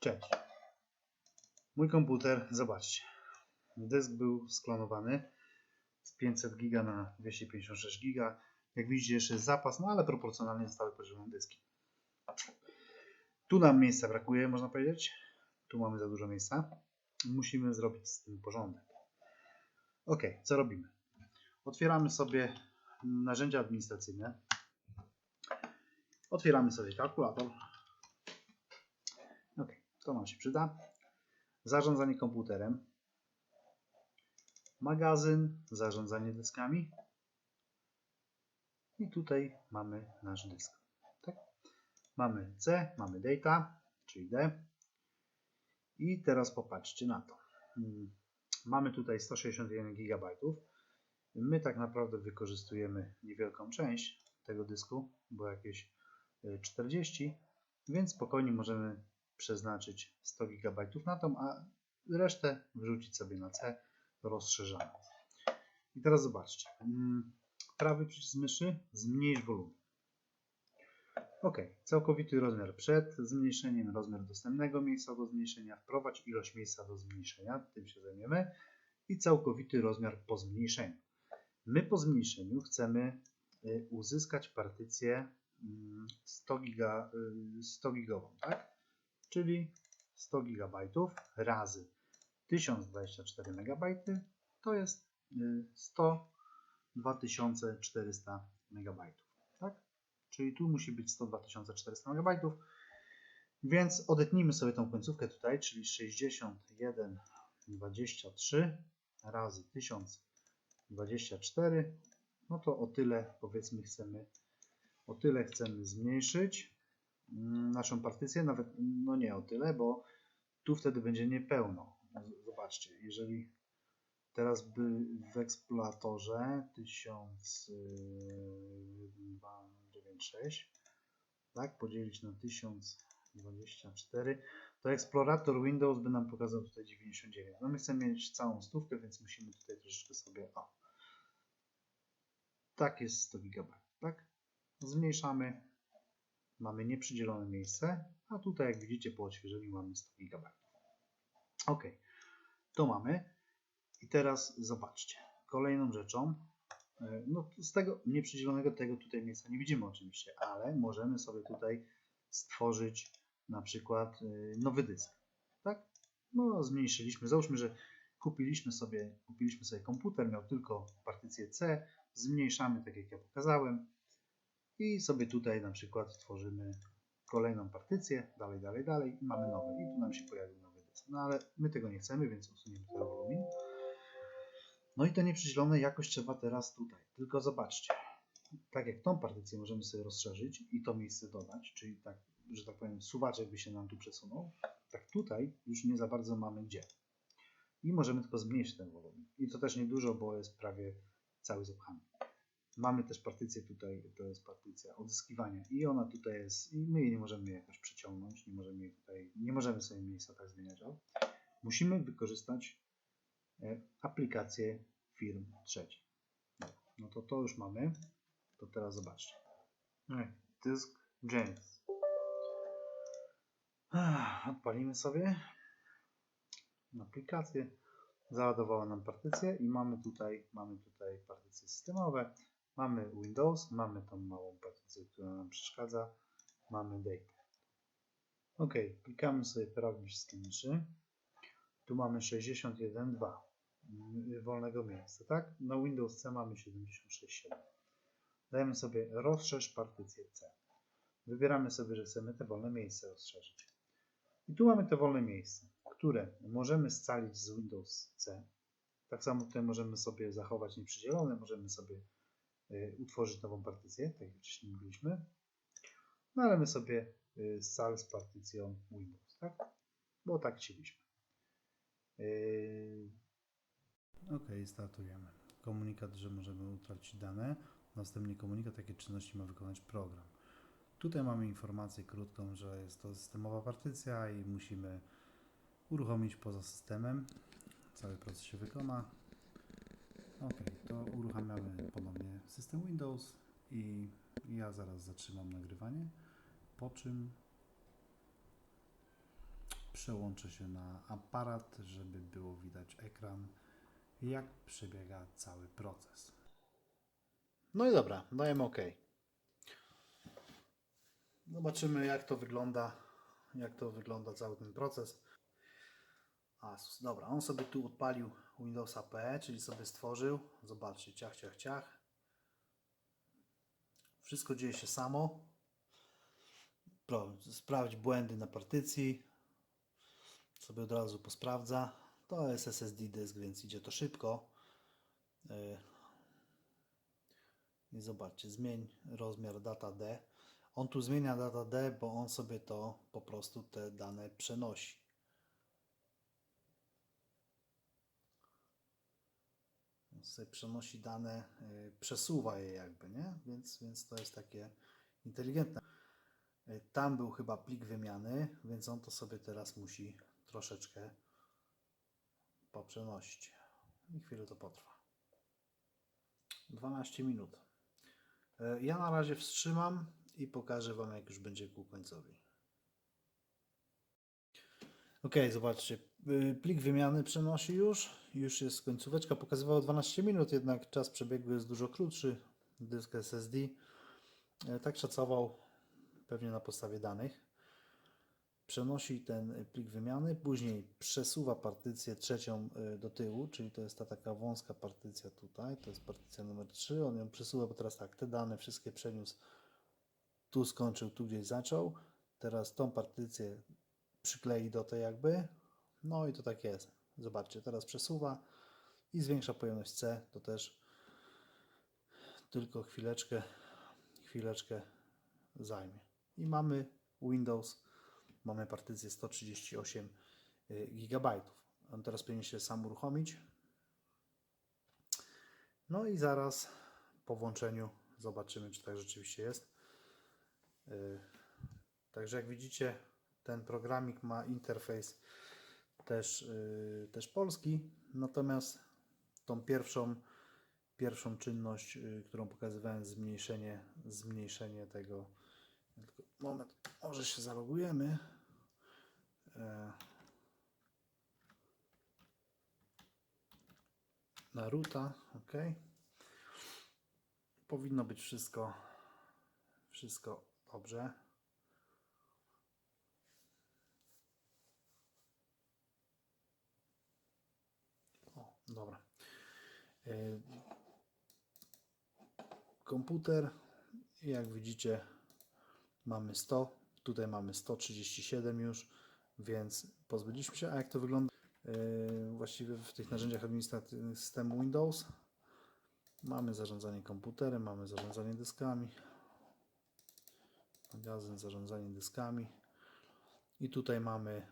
Cześć. Mój komputer, zobaczcie. Dysk był sklonowany z 500 giga na 256 giga. Jak widzicie, jeszcze jest zapas, no ale proporcjonalnie zostały podzielone dyski. Tu nam miejsca brakuje, można powiedzieć. Tu mamy za dużo miejsca. Musimy zrobić z tym porządek. Ok, co robimy? Otwieramy sobie narzędzia administracyjne. Otwieramy sobie kalkulator. To nam się przyda. Zarządzanie komputerem. Magazyn, zarządzanie dyskami. I tutaj mamy nasz dysk. Tak? Mamy C, mamy data, czyli D. I teraz popatrzcie na to. Mm, Mamy tutaj 161 GB. My tak naprawdę wykorzystujemy niewielką część tego dysku, bo jakieś y, 40, więc spokojnie możemy przeznaczyć 100 GB na tą, a resztę wrzucić sobie na C, rozszerzamy. I teraz zobaczcie. Mm, Prawy przycisk myszy, zmniejsz wolumen. OK, całkowity rozmiar przed zmniejszeniem, rozmiar dostępnego miejsca do zmniejszenia, wprowadź ilość miejsca do zmniejszenia, tym się zajmiemy, i całkowity rozmiar po zmniejszeniu. My po zmniejszeniu chcemy y, uzyskać partycję mm, 100, giga, y, 100 gigową, tak? Czyli 100 GB razy 1024 MB to jest y, 102 400 MB, tak? Czyli tu musi być 102 400 MB, więc odetnijmy sobie tą końcówkę tutaj, czyli 61,23 razy 1024, no to o tyle powiedzmy chcemy, o tyle chcemy zmniejszyć naszą partycję, nawet no nie o tyle, bo tu wtedy będzie niepełno. Zobaczcie, jeżeli teraz by w eksploratorze 1296 tak, podzielić na 1024, to eksplorator Windows by nam pokazał tutaj 99. No my chcemy mieć całą stówkę, więc musimy tutaj troszeczkę sobie, o, tak jest 100 GB, tak? Zmniejszamy, mamy nieprzydzielone miejsce, a tutaj jak widzicie po odświeżeniu mamy 100 GB. Ok, to mamy. I teraz zobaczcie, kolejną rzeczą, e, no z tego nieprzydzielonego tego tutaj miejsca nie widzimy oczywiście, ale możemy sobie tutaj stworzyć na przykład e, nowy dysk, tak? No zmniejszyliśmy, załóżmy, że kupiliśmy sobie, kupiliśmy sobie komputer, miał tylko partycję C, zmniejszamy tak jak ja pokazałem i sobie tutaj na przykład tworzymy kolejną partycję, dalej, dalej, dalej i mamy nowy i tu nam się pojawił nowy dysk. No ale my tego nie chcemy, więc usuniemy ten wolumin. No i to nieprzydzielone jakoś trzeba teraz tutaj. Tylko zobaczcie, tak jak tą partycję możemy sobie rozszerzyć i to miejsce dodać, czyli tak, że tak powiem, suwaczek by się nam tu przesunął, tak tutaj już nie za bardzo mamy gdzie. I możemy tylko zmniejszyć ten wolumin. I to też niedużo, bo jest prawie cały zapchany. Mamy też partycję tutaj, to jest partycja odzyskiwania i ona tutaj jest, i my jej nie możemy jakoś przeciągnąć, nie możemy jej tutaj, nie możemy sobie miejsca tak zmieniać. Musimy wykorzystać e, aplikację firm trzecich. Dobra, No to to już mamy. To teraz zobaczcie. Ech, Dysk James. Odpalimy sobie aplikację. Załadowała nam partycję i mamy tutaj, mamy tutaj partycje systemowe. Mamy Windows, mamy tą małą partycję, która nam przeszkadza. Mamy data. Ok, klikamy sobie przycisk myszy. Tu mamy 61.2 mm, wolnego miejsca, tak? Na Windows C mamy 76.7. Dajemy sobie rozszerz partycję C. Wybieramy sobie, że chcemy te wolne miejsce rozszerzyć. I tu mamy te wolne miejsce, które możemy scalić z Windows C. Tak samo tutaj możemy sobie zachować nieprzydzielone, możemy sobie utworzyć nową partycję, tak jak wcześniej mówiliśmy. No ale my sobie y, scal z partycją Windows, tak? Bo tak chcieliśmy. Yy, Ok, startujemy. Komunikat, że możemy utracić dane. Następnie komunikat, jakie czynności ma wykonać program. Tutaj mamy informację krótką, że jest to systemowa partycja i musimy uruchomić poza systemem. Cały proces się wykona. Ok, to uruchamiamy ponownie system Windows i ja zaraz zatrzymam nagrywanie. Po czym Przełączę się na aparat, żeby było widać ekran, jak przebiega cały proces. No i dobra, dajemy OK. Zobaczymy jak to wygląda, jak to wygląda cały ten proces. Asus, dobra, on sobie tu odpalił Windowsa PE, czyli sobie stworzył. Zobaczcie, ciach, ciach, ciach. Wszystko dzieje się samo. Sprawdź błędy na partycji. Sobie od razu posprawdza. To jest SSD dysk, więc idzie to szybko. Yy. I zobaczcie, zmień rozmiar data D. On tu zmienia data D, bo on sobie to po prostu te dane przenosi. Sobie przenosi dane, y, przesuwa je jakby, nie? Więc, więc to jest takie inteligentne. Y, Tam był chyba plik wymiany, więc on to sobie teraz musi troszeczkę poprzenosić. I chwilę to potrwa. 12 minut. Y, Ja na razie wstrzymam i pokażę Wam, jak już będzie ku końcowi. Ok, zobaczcie. y, Plik wymiany przenosi już. Już jest końcóweczka. Pokazywało 12 minut, jednak czas przebiegu jest dużo krótszy. Dysk SSD. E, Tak szacował pewnie na podstawie danych. Przenosi ten plik wymiany, później przesuwa partycję trzecią y, do tyłu, czyli to jest ta taka wąska partycja tutaj, to jest partycja numer 3. On ją przesuwa, bo teraz tak, te dane wszystkie przeniósł. Tu skończył, tu gdzieś zaczął. Teraz tą partycję przyklei do tej jakby. No i to tak jest. Zobaczcie, teraz przesuwa i zwiększa pojemność C. To też tylko chwileczkę, chwileczkę zajmie. I mamy Windows, mamy partycję 138 GB. On teraz powinien się sam uruchomić. No i zaraz po włączeniu zobaczymy, czy tak rzeczywiście jest. Yy, Także jak widzicie, ten programik ma interfejs też, yy, też polski, natomiast tą pierwszą, pierwszą czynność, yy, którą pokazywałem, zmniejszenie, zmniejszenie tego. Tylko moment, może się zalogujemy. E, Na ruta, ok. Powinno być wszystko, wszystko dobrze. O, dobra. E, Komputer, jak widzicie, mamy 100. Tutaj mamy 137 już, więc pozbyliśmy się. A jak to wygląda e, właściwie w tych narzędziach administracyjnych systemu Windows? Mamy zarządzanie komputerem, mamy zarządzanie dyskami, magazyn, zarządzanie dyskami. I tutaj mamy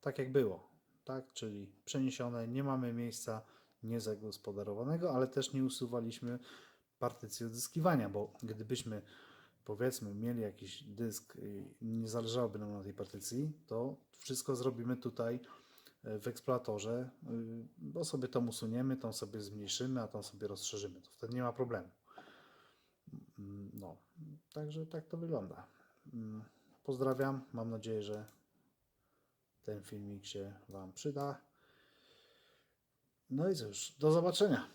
tak jak było, tak? Czyli przeniesione, nie mamy miejsca niezagospodarowanego, ale też nie usuwaliśmy partycji odzyskiwania, bo gdybyśmy powiedzmy mieli jakiś dysk i nie zależałoby nam na tej partycji, to wszystko zrobimy tutaj e, w eksploratorze, y, bo sobie tą usuniemy, tą sobie zmniejszymy, a tą sobie rozszerzymy. To wtedy nie ma problemu. Mm, No, także tak to wygląda. Mm, Pozdrawiam, mam nadzieję, że ten filmik się Wam przyda. No i cóż, do zobaczenia.